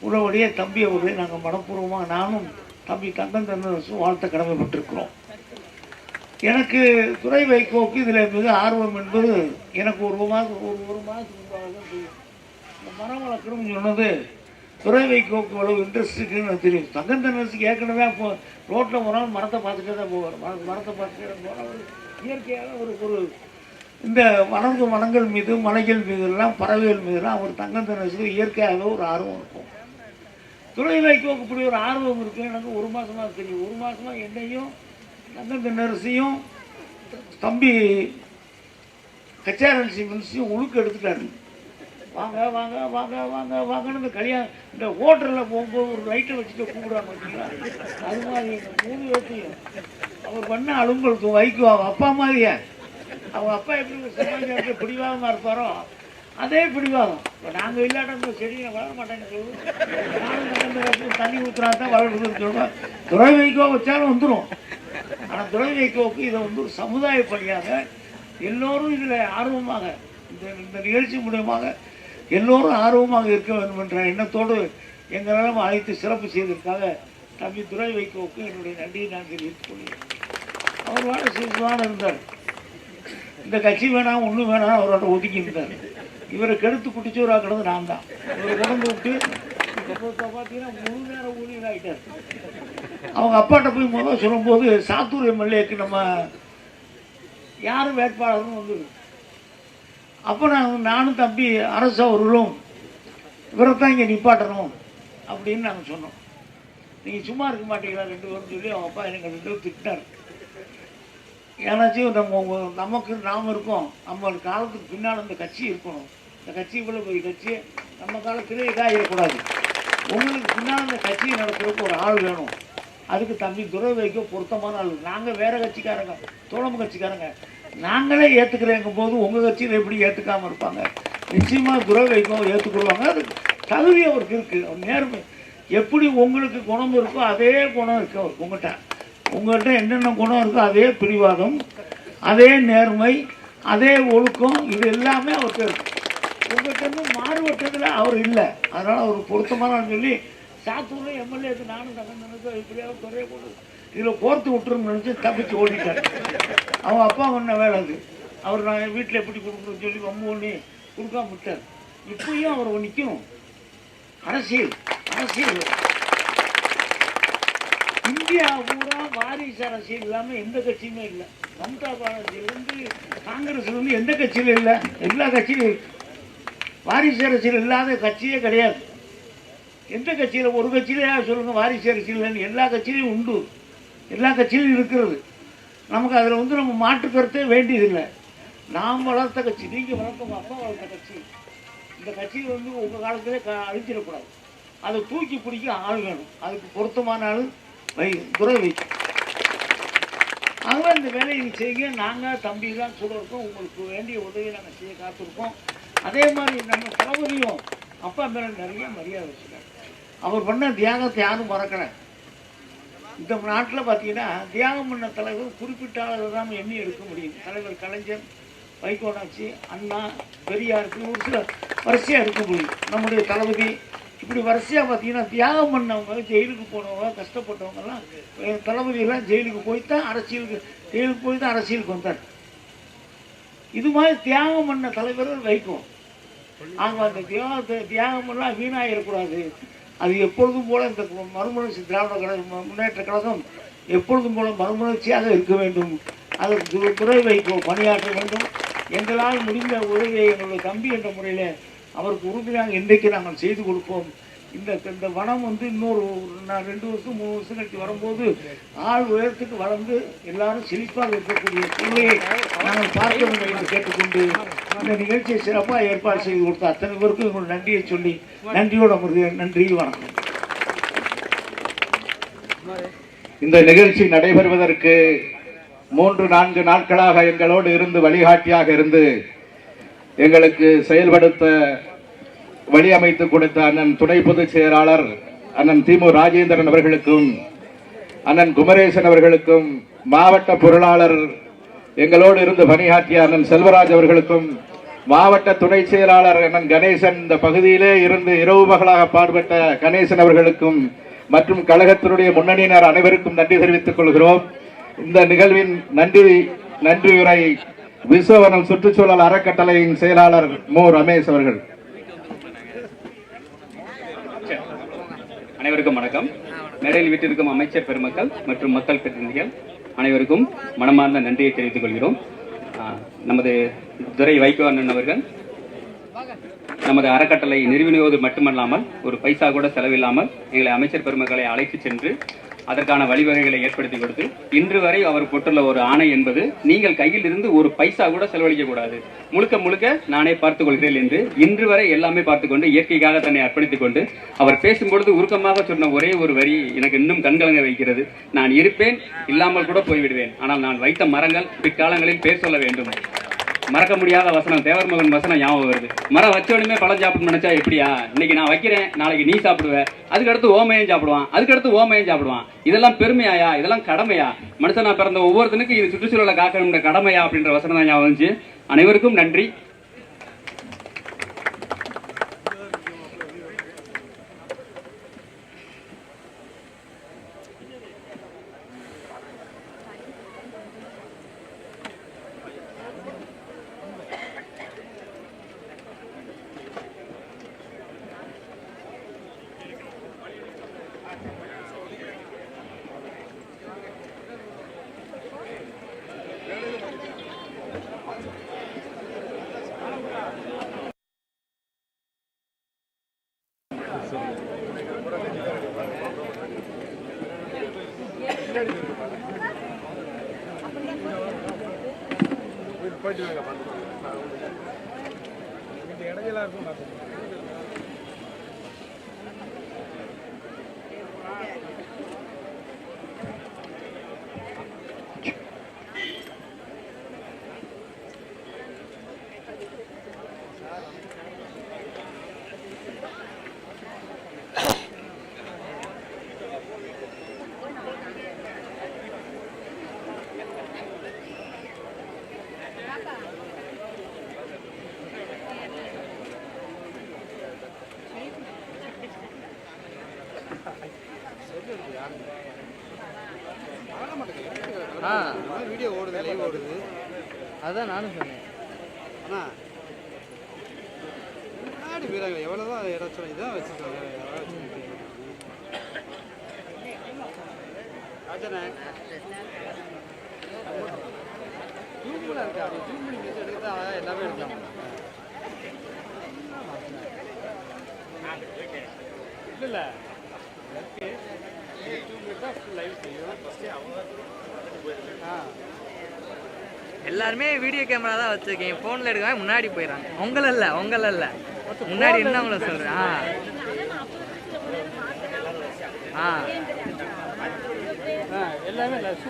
உடனடியே தம்பி அவர்களை நாங்கள் மனப்பூர்வமாக நானும் தம்பி தங்கம் தன்னரசும் வாழ்த்த கடமைப்பட்டிருக்கிறோம். எனக்கு துறை வைகோக்கு இதில் மிக ஆர்வம் என்பது எனக்கு ஒரு மாதம் ஒரு ஒரு மாதத்துக்கு முன்பாக தெரியும் இந்த மரம் வளர்க்கணும்னு சொன்னது துறை வைகோக்கு எவ்வளவு இன்ட்ரெஸ்ட் இருக்குன்னு எனக்கு தெரியும். தங்கம் தன்னரசுக்கு ஏற்கனவே அப்போ ரோட்டில் போனாலும் மரத்தை பார்த்துட்டே தான் போவார். மர- மரத்தை பார்த்துட்டே போனால் போவார். இயற்கையாக ஒரு ஒரு இந்த வனங்கு வனங்கள் மீது மலைகள் மீது எல்லாம் பறவைகள் மீதுலாம் அவர் தங்கம் தன்னரசுக்கு இயற்கையாகவே ஒரு ஆர்வம் இருக்கும். துறை வைக்கோக்கு இப்படி ஒரு ஆர்வம் இருக்கு. எனக்கு ஒரு மாதமாக தெரியும் ஒரு மாதமாக என்னையும் தங்கம் நர்ஸையும் தம்பி கச்சாரசி மனுஷையும் உழுக்கு எடுத்துட்டாரு. வாங்க வாங்க வாங்க வாங்க வாங்கன்னு இந்த கல்யாணம் இந்த ஹோட்டலில் போகும்போது ஒரு லைட்டை வச்சுட்டு கூப்பிடுறாங்க பார்த்தீங்களா அது மாதிரி இந்த மூணு பேர்த்தையும். அவர் பண்ண அலுங்களுக்கு வைக்கோ அவங்க அப்பா மாதிரியே. அவங்க அப்பா எப்படி ஒரு சமாஜாரத்தை பிடிவாதமாக இருப்பாரோ அதே பிடிவாதம். இப்போ நாங்கள் இல்லாட்ட செடியை வளர மாட்டேன்னு சொல்லுவோம். தண்ணி ஊற்றுனா தான் வளருதுன்னு சொல்லுவோம். துறை வைக்கோ வச்சாலும் வந்துடும் ஆனால் துறை வைக்கோவுக்கு இதை வந்து ஒரு சமுதாய பணியாக எல்லோரும் இதில் ஆர்வமாக இந்த இந்த நிகழ்ச்சி மூலியமாக எல்லோரும் ஆர்வமாக இருக்க வேண்டும் என்ற எண்ணத்தோடு எங்களாலும் அழைத்து சிறப்பு செய்ததற்காக தம்பி துறை வைக்கோவுக்கு என்னுடைய நன்றியை நான் தெரிவித்துக் கொள்கிறேன். அவர் வாழ சிறுவான இருந்தார். இந்த கட்சி வேணாம் ஒன்றும் வேணாம் அவரோட ஒதுக்கி இருந்தார். இவரை கெடுத்து குட்டிச்சோரா கிடந்து நான் தான். இவரை கொண்டு விட்டு பார்த்தீங்கன்னா முழு நேர ஊழியர் ஆகிட்டார் அவங்க அப்பாட்ட போய் முதல் சொல்லும்போது சாத்தூர் எம்எல்ஏக்கு நம்ம யார் வேட்பாளர்னு வந்து அப்போ நான் நானும் தம்பி அரசு அவர்களும் இவரை தான் இங்கே நிப்பாட்டணும் அப்படின்னு நாங்கள் சொன்னோம். நீங்கள் சும்மா இருக்க மாட்டீங்களா ரெண்டு பேரும் சொல்லி அவங்க அப்பா எனக்கு ரெண்டு பேரும் திட்டினார். ஏன்னாச்சும் நம்ம நமக்கு நாம் இருக்கோம். நம்ம காலத்துக்கு பின்னால் இந்த கட்சி இருக்கணும். இந்த கட்சி இவ்வளோ பெரிய கட்சி நம்ம காலத்திலே இதாகிடக்கூடாது. உங்களுக்கு பின்னால் இந்த கட்சியை நடத்துறதுக்கு ஒரு ஆள் வேணும். அதுக்கு தம்பி துறவைக்கோ பொருத்தமான ஆள். நாங்கள் வேறு கட்சிக்காரங்க தோழமை கட்சிக்காரங்க. நாங்களே ஏற்றுக்கிறேங்கும் போது உங்கள் கட்சியில் எப்படி ஏற்றுக்காமல் இருப்பாங்க? நிச்சயமாக துறவைக்கோ ஏற்றுக்கொள்வாங்க அது தகுதி அவருக்கு இருக்குது அவர் நேர்மை. எப்படி உங்களுக்கு குணம் இருக்கோ அதே குணம் இருக்கு அவருக்கு உங்கள்கிட்ட உங்கள்கிட்ட என்னென்ன குணம் இருக்கோ அதே பிடிவாதம் அதே நேர்மை அதே ஒழுக்கம் இது எல்லாமே அவருக்கு இருக்குது உங்கள்கிட்ட இருந்து மாறுபட்டதில் அவர் இல்லை. அதனால் அவர் பொருத்தமான சொல்லி சாத்தூரில் எம்எல்ஏக்கு நானும் தகவல் இப்படியாவது குறைய போடு இதில் கோர்த்து விட்டுருன்னு நினச்சி தப்பிச்சு ஓடிட்டார். அவன் அப்பா பண்ண வேலை அது. அவர் நான் வீட்டில் எப்படி கொடுக்கணும்னு சொல்லி வம்பு பண்ணி கொடுக்காம விட்டார். இப்பயும் அவர் ஒன்றிக்கும் அரசியல் அரசியல். இந்தியா பூரா வாரிசு அரசியல் இல்லாமல் எந்த கட்சியுமே இல்லை. மம்தா பானர்ஜிலிருந்து காங்கிரஸ்லேருந்து எந்த கட்சியிலும் இல்லை. எல்லா கட்சியிலும் வாரிசு அரசியல் இல்லாத கட்சியே கிடையாது. எந்த கட்சியில்? ஒரு கட்சியிலேயா சொல்லுங்கள் வாரிசு அரசியல் இல்லைன்னு? எல்லா கட்சியிலையும் உண்டு. எல்லா கட்சியிலும் இருக்கிறது. நமக்கு அதில் வந்து நம்ம மாற்று கருத்தே வேண்டியதில்லை. நாம் வளர்த்த கட்சி நீங்கள் வளர்த்த உங்க அப்பா வளர்த்த கட்சி. இந்த கட்சியை வந்து உங்கள் காலத்திலே க அழிச்சிடக்கூடாது அதை தூக்கி பிடிக்க ஆள் வேணும். அதுக்கு பொருத்தமான ஆள் வை துறை வைக்கும் ஆகவே இந்த வேலையை செய்ய செய்யுங்க. நாங்கள் தம்பி தான் சொல்லிருக்கோம் உங்களுக்கு வேண்டிய உதவியை நாங்கள் செய்ய காத்திருக்கோம். அதே மாதிரி நம்ம தளபதியும் அப்பா மேலே நிறைய மரியாதை வச்சுருக்காங்க அவர் பண்ண தியாகத்தை யாரும் மறக்கலை. இந்த நாட்டில் பார்த்தீங்கன்னா தியாகம் பண்ண தலைவர் குறிப்பிட்ட அளவு தான் எண்ணி எடுக்க முடியும். தலைவர் கலைஞர் வைகோனாச்சி அண்ணா பெரியார் ஒரு சில வரிசையாக இருக்க முடியும். நம்முடைய தளபதி இப்படி வரிசையாக பார்த்தீங்கன்னா தியாகம் பண்ணவங்க ஜெயிலுக்கு போனவங்க கஷ்டப்பட்டவங்கெல்லாம் தளபதியெல்லாம் ஜெயிலுக்கு போய் தான் அரசியலுக்கு ஜெயிலுக்கு போய் தான் அரசியலுக்கு வந்தார். இது மாதிரி தியாகம் பண்ண தலைவர்கள் வைக்கும். அவங்க அந்த தியாகத்தை தியாகம் பண்ணால் வீணாகிடக்கூடாது அது எப்பொழுதும் போல இந்த மறுமலர்ச்சி திராவிட கழகம் முன்னேற்ற கழகம் எப்பொழுதும் போல மறுமலர்ச்சியாக இருக்க வேண்டும். அதற்கு துறை வைக்கும் பணியாற்ற வேண்டும். எங்களால் முடிந்த உதவியை எங்களுடைய தம்பி என்ற முறையில் அவருக்கு உறுதியாக இன்றைக்கு நாங்கள் செய்து கொடுப்போம். இந்த இந்த வனம் வந்து இன்னொரு நான் ரெண்டு வருஷம் மூணு வருஷம் கழிச்சு வரும்போது ஆள் உயரத்துக்கு வளர்ந்து எல்லாரும் செழிப்பாக இருக்கக்கூடிய சூழ்நிலையை நாங்கள் பார்க்க வேண்டும் என்று கேட்டுக்கொண்டு இந்த நிகழ்ச்சியை சிறப்பாக ஏற்பாடு செய்து கொடுத்த அத்தனை பேருக்கும் எங்களுடைய நன்றியை சொல்லி நன்றியோடு அமர்கிறேன். நன்றி வணக்கம். இந்த நிகழ்ச்சி நடைபெறுவதற்கு மூன்று நான்கு நாட்களாக எங்களோடு இருந்து வழிகாட்டியாக இருந்து எங்களுக்கு செயல்படுத்த வழியமைத்து கொடுத்த அண்ணன் துணை பொதுச் செயலாளர் அண்ணன் திமு ராஜேந்திரன் அவர்களுக்கும் அண்ணன் குமரேசன் அவர்களுக்கும் மாவட்ட பொருளாளர் எங்களோடு இருந்து பணியாற்றிய அண்ணன் செல்வராஜ் அவர்களுக்கும் மாவட்ட துணை செயலாளர் அண்ணன் கணேசன் இந்த பகுதியிலே இருந்து இரவு பகலாக பாடுபட்ட கணேசன் அவர்களுக்கும் மற்றும் கழகத்தினுடைய முன்னணியினர் அனைவருக்கும் நன்றி தெரிவித்துக் கொள்கிறோம். இந்த நிகழ்வின் நன்றி நன்றி உரை விஸ்வவனம் சுற்றுச்சூழல் அறக்கட்டளையின் செயலாளர் மு. ரமேஷ் அவர்கள். அனைவருக்கும் வணக்கம். மேடையில் வீட்டிற்கும் அமைச்சர் பெருமக்கள் மற்றும் மக்கள் பிரதிநிதிகள் அனைவருக்கும் மனமார்ந்த நன்றியை தெரிவித்துக் கொள்கிறோம். நமது துரை வைகோ அண்ணன் அவர்கள் நமது அறக்கட்டளை நிறுவினுவது மட்டுமல்லாமல் ஒரு பைசா கூட செலவில்லாமல் எங்களை அமைச்சர் பெருமக்களை அழைத்து சென்று அதற்கான வழிவகைகளை ஏற்படுத்தி கொடுத்து இன்று வரை அவர் போட்டுள்ள ஒரு ஆணை என்பது நீங்கள் கையில் இருந்து ஒரு பைசா கூட செலவழிக்க கூடாது. முழுக்க முழுக்க நானே பார்த்துக் கொள்கிறேன் என்று இன்று வரை எல்லாமே பார்த்துக்கொண்டு இயற்கைக்காக தன்னை அர்ப்பணித்துக் கொண்டு அவர் பேசும்பொழுது உருக்கமாக சொன்ன ஒரே ஒரு வரி எனக்கு இன்னும் கண்கலங்க வைக்கிறது. நான் இருப்பேன் இல்லாமல் கூட போய்விடுவேன். ஆனால் நான் வைத்த மரங்கள் பிற்காலங்களில் பேர் சொல்ல வேண்டும். மறக்க முடியாத வசனம் தேவர் மகன் வசனம் ஞாபகம் வருது. மரம் வச்சோடனே பழம் சாப்பிடணும்னு நினைச்சா எப்படியா? இன்னைக்கு நான் வைக்கிறேன் நாளைக்கு நீ சாப்பிடுவ. அதுக்கு அடுத்து ஓமையும் சாப்பிடுவான். அதுக்கு அடுத்து ஓமையும் சாப்பிடுவான். இதெல்லாம் பெருமையாயா? இதெல்லாம் கடமையா? மனுஷனா பிறந்த ஒவ்வொருத்தனுக்கும் இது சுற்றுச்சூழலை காக்கணும்ன்ற கடமையா அப்படின்ற வசனம் தான் ஞாபகம் வந்துச்சு. அனைவருக்கும் நன்றி. போயிட்டு இடைஞ்சலாக இருக்கும் பார்த்துக்கோங்க. ஆ. வீடியோ ஓடுது லைவ் ஓடுது. அதான் நானும் சொன்னேன். அண்ணா முன்னாடி வீரர்கள் எவ்வளோ தான் இடம் சொன்ன இதான் வச்சுருக்காங்க. ராஜனே ஜூமில் இருக்கா? அப்படி ஜூம் பண்ணி எல்லாமே எடுக்கலாம். இல்லை இல்லை. எல்லாருமே வீடியோ கேமரா தான் வச்சிருக்கேன் ஃபோனில் எடுக்காம முன்னாடி போயிடறாங்க. உங்கள இல்ல உங்கள இல்ல முன்னாடி என்னவங்கள சொல்றேன் ஆ. ஆ. எல்லாமே